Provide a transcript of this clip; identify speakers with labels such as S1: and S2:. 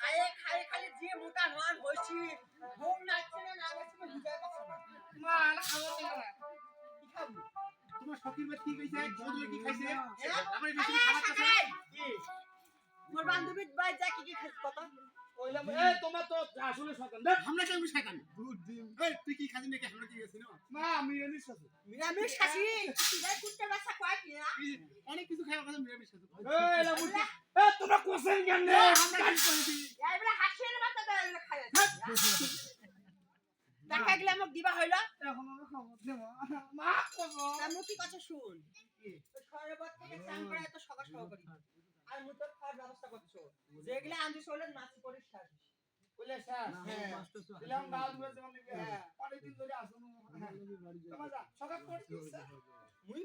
S1: খায়ে খায়ে খালি যে মোটা নন হইছি ঘুম নাচছে না না নাচছে না বুঝাই পাচ্ছি না।
S2: মা না খাব না।
S1: কি খাব?
S2: তোমার শখের বাদ কি কইছে দুধ কি খাইছে?
S1: হ্যাঁ?
S2: আমার বেশি খাবার খাইছে!
S1: মোর বান্ধবীর বাই যা কি কি খাস কত
S3: কইলাম এই তোমার তো আসলে সকাল দেখ
S2: আমরা কেউ শয়তান?
S3: দুধ ডিম।
S2: এই তুই কি খাবি নাকি? আমরা কি গেছি না?
S3: না আমি জানিস সাথে
S1: নিরামিষ খাসি? এই কুত্তে বাচ্চা কয় কি না?
S2: অনেক কিছু খাওয়া কথা নিরামিষ খাতে
S3: এই লাবু এ তোমরা কোসেন কেন? রে
S2: আমরা কি কইছি
S1: এবারে হাসির মাথা দেয় এগুলো খাই দেখা গেলে আমাকে দিবা হইল।
S3: এখন খাব মা খাব
S1: আমি কি কথা শুন। ওই থেকে চান করে এত সকাল সকাল করি আর মু খাওয়ার ব্যবস্থা করছ যেগুলো চলে নাচি করিস খাবি
S3: বলে স্যার
S1: হ্যাঁ।
S3: দিলাম গাল ধরে অনেকদিন ধরে আসুন। তোমার সকাল করে